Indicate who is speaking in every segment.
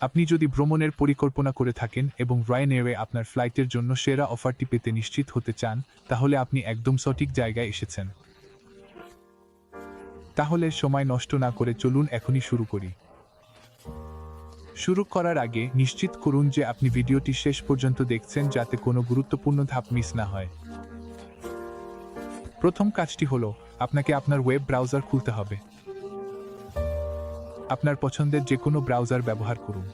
Speaker 1: আপনি যদি ভ্রমণের পরিকল্পনা করে থাকেন এবং রায়নেয়ারে আপনার ফ্লাইটের জন্য সেরা অফারটি পেতে নিশ্চিত হতে চান, তাহলে আপনি একদম সঠিক জায়গায় এসেছেন। তাহলে সময় নষ্ট না করে চলুন এখনই শুরু করি। শুরু করার আগে নিশ্চিত করুন যে আপনি ভিডিওটি শেষ পর্যন্ত দেখছেন যাতে কোনো গুরুত্বপূর্ণ ধাপ মিস না হয়। প্রথম কাজটি হলো, আপনাকে আপনার ওয়েব ব্রাউজার খুলতে হবে। আপনার পছন্দের যে কোনো ব্রাউজার ব্যবহার করুন।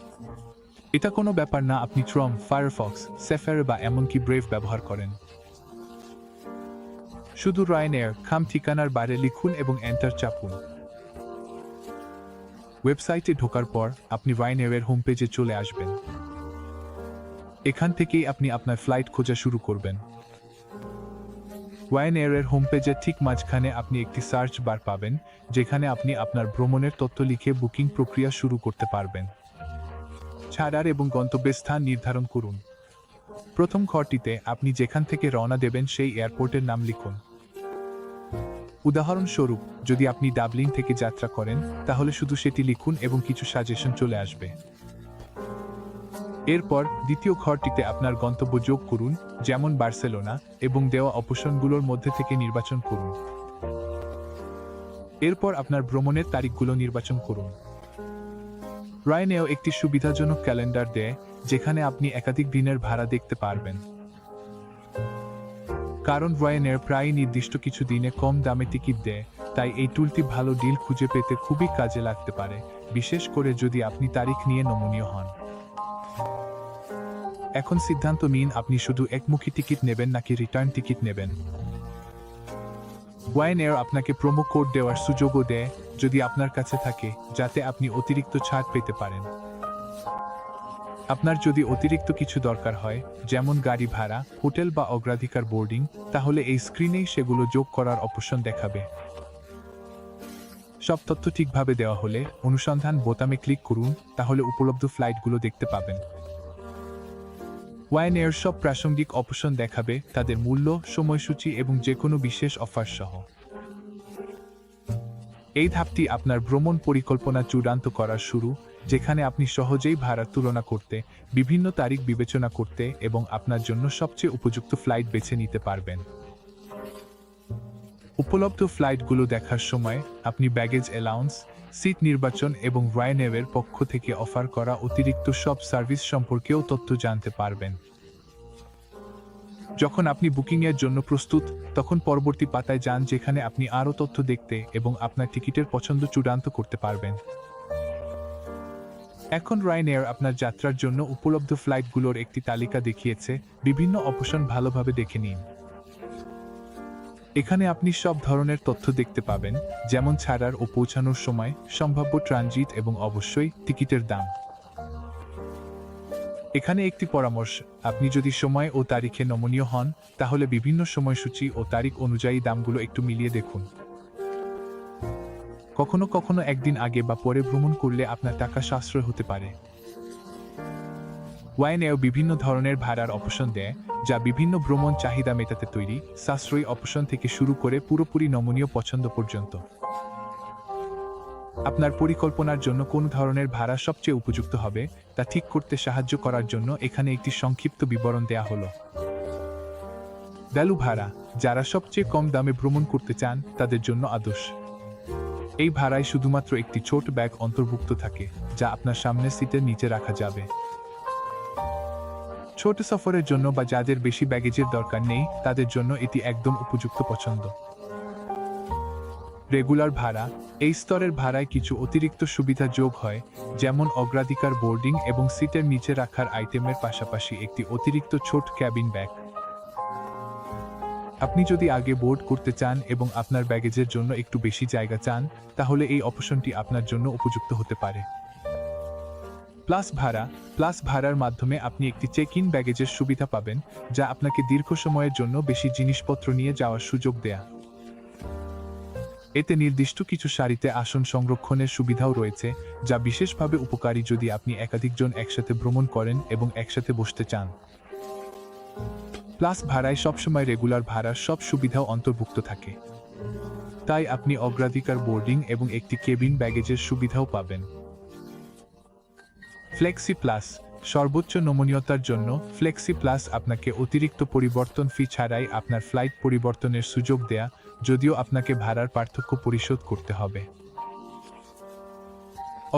Speaker 1: এটা কোনো ব্যাপার না আপনি ট্রম ফায়ারফক্স সেফার বা এমনকি ব্রেভ ব্যবহার করেন। শুধু রায়নের খাম ঠিকানার বাইরে লিখুন এবং এন্টার চাপুন। ওয়েবসাইটে ঢোকার পর আপনি রায়নেয়ারের হোম পেজে চলে আসবেন। এখান থেকেই আপনি আপনার ফ্লাইট খোঁজা শুরু করবেন। ওয়াইনএয়ারের হোম পেজের ঠিক মাঝখানে আপনি একটি সার্চ বার পাবেন, যেখানে আপনি আপনার ভ্রমণের তথ্য লিখে বুকিং প্রক্রিয়া শুরু করতে পারবেন। ছাড়ার এবং গন্তব্যের স্থান নির্ধারণ করুন। প্রথম ঘরটিতে আপনি যেখান থেকে রওনা দেবেন সেই এয়ারপোর্টের নাম লিখুন। উদাহরণস্বরূপ, যদি আপনি ডাবলিন থেকে যাত্রা করেন, তাহলে শুধু সেটি লিখুন এবং কিছু সাজেশন চলে আসবে। এরপর দ্বিতীয় ঘরটিতে আপনার গন্তব্য যোগ করুন, যেমন বার্সেলোনা, এবং দেওয়া অপশনগুলোর মধ্যে থেকে নির্বাচন করুন। এরপর আপনার ভ্রমণের তারিখগুলো নির্বাচন করুন। রায়নেও একটি সুবিধাজনক ক্যালেন্ডার দেয়, যেখানে আপনি একাধিক দিনের ভাড়া দেখতে পারবেন। কারণ রয়নের প্রায় নির্দিষ্ট কিছু দিনে কম দামে টিকিট দেয়, তাই এই টুলটি ভালো ডিল খুঁজে পেতে খুবই কাজে লাগতে পারে, বিশেষ করে যদি আপনি তারিখ নিয়ে নমনীয় হন। এখন সিদ্ধান্ত নিন আপনি শুধু একমুখী টিকিট নেবেন নাকি রিটার্ন টিকিট নেবেন। ওয়াইন এয়ার আপনাকে প্রোমো কোড দেওয়ার সুযোগও দেয় যদি আপনার কাছে থাকে, যাতে আপনি অতিরিক্ত ছাড় পেতে পারেন। আপনার যদি অতিরিক্ত কিছু দরকার হয়, যেমন গাড়ি ভাড়া, হোটেল বা অগ্রাধিকার বোর্ডিং, তাহলে এই স্ক্রিনেই সেগুলো যোগ করার অপশন দেখাবে। সব তথ্য ঠিকভাবে দেওয়া হলে অনুসন্ধান বোতামে ক্লিক করুন, তাহলে উপলব্ধ ফ্লাইটগুলো দেখতে পাবেন। ওয়াইনের সব প্রাসঙ্গিক অপশন দেখাবে, তাদের মূল্য, সময়সূচি এবং যে কোনো বিশেষ অফার সহ। এই ধাপটি আপনার ভ্রমণ পরিকল্পনা চূড়ান্ত করার শুরু, যেখানে আপনি সহজেই ভাড়ার তুলনা করতে, বিভিন্ন তারিখ বিবেচনা করতে এবং আপনার জন্য সবচেয়ে উপযুক্ত ফ্লাইট বেছে নিতে পারবেন। উপলব্ধ ফ্লাইটগুলো দেখার সময় আপনি ব্যাগেজ অ্যালাউন্স সিট নির্বাচন এবং রায়নেভের পক্ষ থেকে অফার করা অতিরিক্ত সব সার্ভিস সম্পর্কেও তথ্য জানতে পারবেন। যখন আপনি বুকিংয়ের জন্য প্রস্তুত, তখন পরবর্তী পাতায় যান যেখানে আপনি আরও তথ্য দেখতে এবং আপনার টিকিটের পছন্দ চূড়ান্ত করতে পারবেন। এখন রায়নেয়ার আপনার যাত্রার জন্য উপলব্ধ ফ্লাইটগুলোর একটি তালিকা দেখিয়েছে। বিভিন্ন অপশন ভালোভাবে দেখে নিন। এখানে আপনি সব ধরনের তথ্য দেখতে পাবেন, যেমন ছাড়ার ও পৌঁছানোর সময়, সম্ভাব্য ট্রানজিট এবং অবশ্যই টিকিটের দাম। এখানে একটি পরামর্শ, আপনি যদি সময় ও তারিখে নমনীয় হন, তাহলে বিভিন্ন সময়সূচি ও তারিখ অনুযায়ী দামগুলো একটু মিলিয়ে দেখুন। কখনো কখনো একদিন আগে বা পরে ভ্রমণ করলে আপনার টাকা সাশ্রয় হতে পারে। ওয়াইনেও বিভিন্ন ধরনের ভাড়ার অপশন দেয়, যা বিভিন্ন ভ্রমণ চাহিদা মেটাতে তৈরি, সাশ্রয়ী অপশন থেকে শুরু করে পুরোপুরি নমনীয় পছন্দ পর্যন্ত। আপনার পরিকল্পনার জন্য কোন ধরনের ভাড়া সবচেয়ে উপযুক্ত হবে, তা ঠিক করতে সাহায্য করার জন্য এখানে একটি সংক্ষিপ্ত বিবরণ দেয়া হলো। ভ্যালু ভাড়া, যারা সবচেয়ে কম দামে ভ্রমণ করতে চান, তাদের জন্য আদর্শ। এই ভাড়ায় শুধুমাত্র একটি ছোট ব্যাগ অন্তর্ভুক্ত থাকে, যা আপনার সামনের সিটের নিচে রাখা যাবে। ছোট সফরের জন্য বা যাদের বেশি ব্যাগেজের দরকার নেই, তাদের জন্য এটি একদম উপযুক্ত পছন্দ। রেগুলার ভাড়া। এই স্তরের ভাড়ায় কিছু অতিরিক্ত সুবিধা যোগ হয়, যেমন অগ্রাধিকার বোর্ডিং এবং সিটের নিচে রাখার আইটেমের পাশাপাশি একটি অতিরিক্ত ছোট ক্যাবিন ব্যাগ আপনি যদি আগে বোর্ড করতে চান এবং আপনার ব্যাগেজের জন্য একটু বেশি জায়গা চান, তাহলে এই অপশনটি আপনার জন্য উপযুক্ত হতে পারে। প্লাস ভাড়া, প্লাস ভাড়ার মাধ্যমে আপনি একটি চেক ইন ব্যাগেজের সুবিধা পাবেন, যা আপনাকে দীর্ঘ সময়ের জন্য বেশি জিনিসপত্র নিয়ে যাওয়ার সুযোগ দেয়া। এতে নির্দিষ্ট কিছু সারিতে আসন সংরক্ষণের সুবিধাও রয়েছে, যা বিশেষভাবে উপকারী যদি আপনি একাধিকজন একসাথে ভ্রমণ করেন এবং একসাথে বসতে চান। প্লাস ভাড়ায় সবসময় রেগুলার ভাড়ার সব সুবিধাও অন্তর্ভুক্ত থাকে। তাই আপনি অগ্রাধিকার বোর্ডিং এবং একটি কেবিন ব্যাগেজের সুবিধাও পাবেন। ফ্লেক্সি প্লাস সর্বোচ্চ নমনীয়তার জন্য ফ্লেক্সি প্লাস আপনাকে অতিরিক্ত পরিবর্তন ফি ছাড়াই আপনার ফ্লাইট পরিবর্তনের সুযোগ দেয়া, যদিও আপনাকে ভাড়ার পার্থক্য পরিশোধ করতে হবে।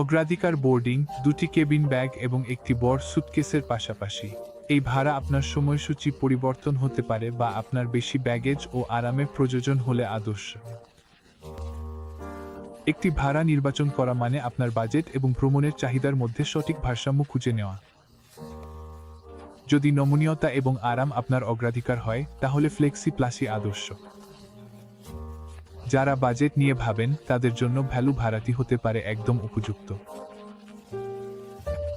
Speaker 1: অগ্রাধিকার বোর্ডিং দুটি কেবিন ব্যাগ এবং একটি বড় সুটকেসের পাশাপাশি। এই ভাড়া আপনার সময়সূচি পরিবর্তন হতে পারে বা আপনার বেশি ব্যাগেজ ও আরামে প্রয়োজন হলে আদর্শ। একটি ভাড়া নির্বাচন করা মানে আপনার বাজেট এবং ভ্রমণের চাহিদার মধ্যে সঠিক ভারসাম্য খুঁজে নেওয়া। যদি নমনীয়তা এবং আরাম আপনার অগ্রাধিকার হয়, তাহলে ফ্লেক্সি প্লাসই আদর্শ। যারা বাজেট নিয়ে ভাবেন, তাদের জন্য ভ্যালু ভাড়াটি হতে পারে একদম উপযুক্ত।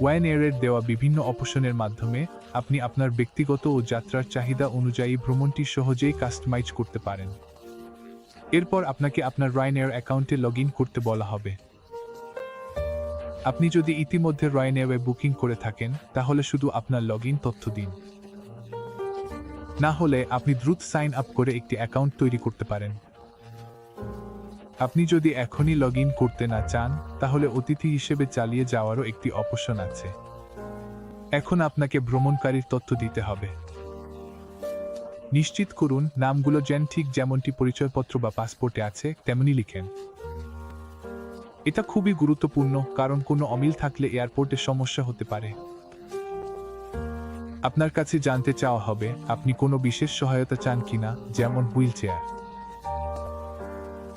Speaker 1: ওয়ান এয়ারের দেওয়া বিভিন্ন অপশনের মাধ্যমে আপনি আপনার ব্যক্তিগত ও যাত্রার চাহিদা অনুযায়ী ভ্রমণটি সহজেই কাস্টমাইজ করতে পারেন। এরপর আপনাকে আপনার রায়নেয়ার অ্যাকাউন্টে লগ করতে বলা হবে। আপনি যদি ইতিমধ্যে রয়নেওয়ে বুকিং করে থাকেন, তাহলে শুধু আপনার লগ তথ্য দিন। না হলে আপনি দ্রুত সাইন আপ করে একটি অ্যাকাউন্ট তৈরি করতে পারেন। আপনি যদি এখনই লগ করতে না চান, তাহলে অতিথি হিসেবে চালিয়ে যাওয়ারও একটি অপশন আছে। এখন আপনাকে ভ্রমণকারীর তথ্য দিতে হবে। নিশ্চিত করুন, নামগুলো যেন ঠিক যেমনটি পরিচয়পত্র বা পাসপোর্টে আছে তেমনি লিখেন। এটা খুবই গুরুত্বপূর্ণ, কারণ কোনো অমিল থাকলে এয়ারপোর্টে সমস্যা হতে পারে। আপনার কাছে জানতে চাওয়া হবে, আপনি কোনো বিশেষ সহায়তা চান কিনা, যেমন হুইল চেয়ার।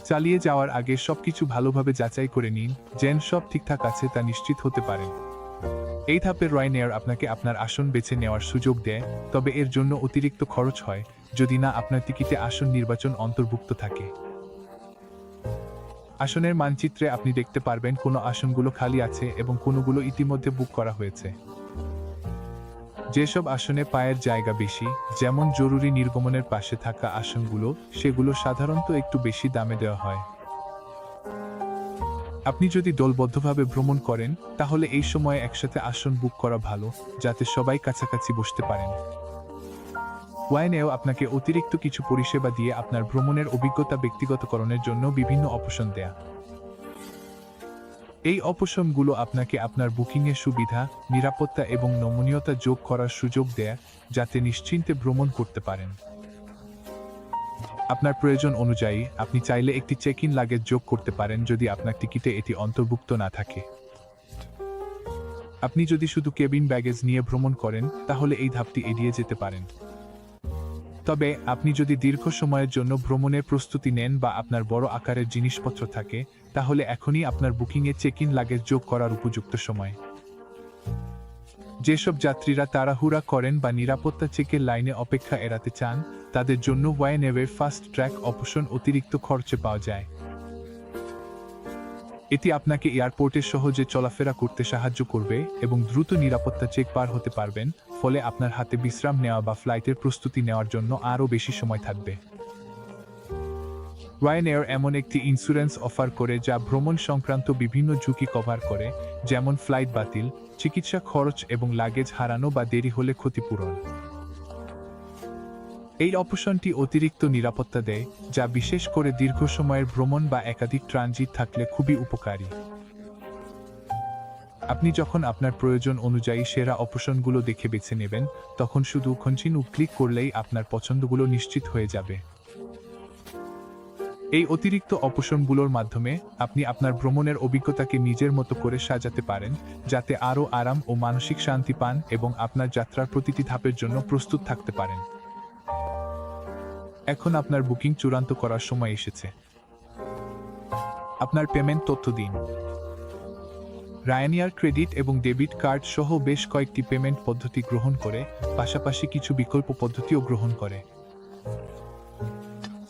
Speaker 1: চালিয়ে যাওয়ার আগে সবকিছু ভালোভাবে যাচাই করে নিন, যেন সব ঠিকঠাক আছে তা নিশ্চিত হতে পারেন। এই ধাপের রয়নেয়ার আপনাকে আপনার আসন বেছে নেওয়ার সুযোগ দেয়, তবে এর জন্য অতিরিক্ত খরচ হয়, যদি না আপনার টিকিটে আসন নির্বাচন অন্তর্ভুক্ত থাকে। আসনের মানচিত্রে আপনি দেখতে পারবেন কোনো আসনগুলো খালি আছে এবং কোনগুলো ইতিমধ্যে বুক করা হয়েছে। যেসব আসনে পায়ের জায়গা বেশি, যেমন জরুরি নির্গমনের পাশে থাকা আসনগুলো, সেগুলো সাধারণত একটু বেশি দামে দেওয়া হয়। আপনি যদি দলবদ্ধভাবে ভ্রমণ করেন, তাহলে এই সময়ে একসাথে আসন বুক করা ভালো, যাতে সবাই কাছাকাছি বসতে পারেন। ওয়াইনেও আপনাকে অতিরিক্ত কিছু পরিষেবা দিয়ে আপনার ভ্রমণের অভিজ্ঞতা ব্যক্তিগতকরণের জন্য বিভিন্ন অপশন দেয়া। এই অপশনগুলো আপনাকে আপনার বুকিংয়ের সুবিধা, নিরাপত্তা এবং নমনীয়তা যোগ করার সুযোগ দেয়, যাতে নিশ্চিন্তে ভ্রমণ করতে পারেন। আপনার প্রয়োজন অনুযায়ী আপনি চাইলে একটি চেক ইন লাগেজ যোগ করতে পারেন যদি আপনার টিকিটে এটি অন্তর্ভুক্ত না থাকে। আপনি যদি শুধু কেবিন ব্যাগেজ নিয়ে ভ্রমণ করেন, তাহলে এই ধাপটি এড়িয়ে যেতে পারেন। তবে আপনি যদি দীর্ঘ সময়ের জন্য ভ্রমণের প্রস্তুতি নেন বা আপনার বড় আকারের জিনিসপত্র থাকে, তাহলে এখনই আপনার বুকিংয়ে চেক ইন লাগেজ যোগ করার উপযুক্ত সময়। যেসব যাত্রীরা তাড়াহুড়া করেন বা নিরাপত্তা চেকের লাইনে অপেক্ষা এড়াতে চান, তাদের জন্য ওয়াইনেভের ফাস্ট ট্র্যাক অপশন অতিরিক্ত খরচে পাওয়া যায়। এটি আপনাকে এয়ারপোর্টে সহজে চলাফেরা করতে সাহায্য করবে এবং দ্রুত নিরাপত্তা চেক পার হতে পারবেন, ফলে আপনার হাতে বিশ্রাম নেওয়া বা ফ্লাইটের প্রস্তুতি নেওয়ার জন্য আরও বেশি সময় থাকবে। এয়ার এমন একটি ইন্স্যুরেন্স অফার করে যা ভ্রমণ সংক্রান্ত বিভিন্ন ঝুঁকি কভার করে, যেমন ফ্লাইট বাতিল, চিকিৎসা খরচ এবং লাগেজ হারানো বা দেরি হলে ক্ষতিপূরণ। এই অপশনটি অতিরিক্ত নিরাপত্তা দেয়, যা বিশেষ করে দীর্ঘ সময়ের ভ্রমণ বা একাধিক ট্রানজিট থাকলে খুবই উপকারী। আপনি যখন আপনার প্রয়োজন অনুযায়ী সেরা অপশনগুলো দেখে বেছে নেবেন, তখন শুধু কন্টিনিউ ক্লিক করলেই আপনার পছন্দগুলো নিশ্চিত হয়ে যাবে। এই অতিরিক্ত অপশনগুলোর মাধ্যমে আপনি আপনার ভ্রমণের অভিজ্ঞতাকে নিজের মতো করে সাজাতে পারেন, যাতে আরও আরাম ও মানসিক শান্তি পান এবং আপনার যাত্রার প্রতিটি ধাপের জন্য প্রস্তুত থাকতে পারেন। এখন আপনার বুকিং চূড়ান্ত করার সময় এসেছে। আপনার পেমেন্ট তথ্য দিন। রায়ানিয়ার ক্রেডিট এবং ডেবিট কার্ড সহ বেশ কয়েকটি পেমেন্ট পদ্ধতি গ্রহণ করে, পাশাপাশি কিছু বিকল্প পদ্ধতিও গ্রহণ করে।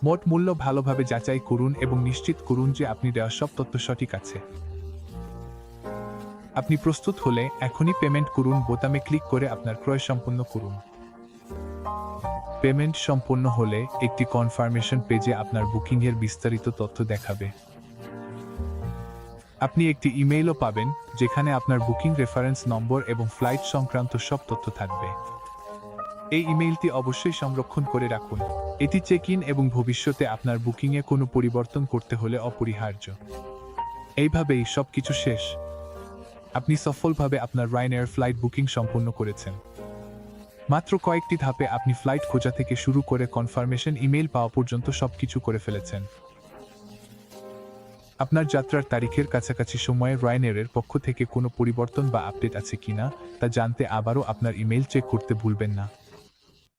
Speaker 1: মোট মূল্য ভালোভাবে যাচাই করুন এবং নিশ্চিত করুন যে আপনি দেওয়া সব তথ্য সঠিক আছে। আপনি প্রস্তুত হলে এখনই পেমেন্ট করুন, বোতামে ক্লিক করে আপনার ক্রয় সম্পন্ন করুন। পেমেন্ট সম্পন্ন হলে একটি কনফার্মেশন পেজে আপনার বুকিংয়ের বিস্তারিত তথ্য দেখাবে। আপনি একটি ইমেইলও পাবেন, যেখানে আপনার বুকিং রেফারেন্স নম্বর এবং ফ্লাইট সংক্রান্ত সব তথ্য থাকবে। এই ইমেইলটি অবশ্যই সংরক্ষণ করে রাখুন। এটি চেক ইন এবং ভবিষ্যতে আপনার বুকিংয়ে কোনো পরিবর্তন করতে হলে অপরিহার্য। এইভাবেই সবকিছু শেষ। আপনি সফলভাবে আপনার রাইনের ফ্লাইট বুকিং সম্পন্ন করেছেন। মাত্র কয়েকটি ধাপে আপনি ফ্লাইট খোঁজা থেকে শুরু করে কনফার্মেশন ইমেল পাওয়া পর্যন্ত সব কিছু করে ফেলেছেন। আপনার যাত্রার তারিখের কাছাকাছি সময়ে রায়নেরের পক্ষ থেকে কোনো পরিবর্তন বা আপডেট আছে কিনা, তা জানতে আবারও আপনার ইমেল চেক করতে ভুলবেন না।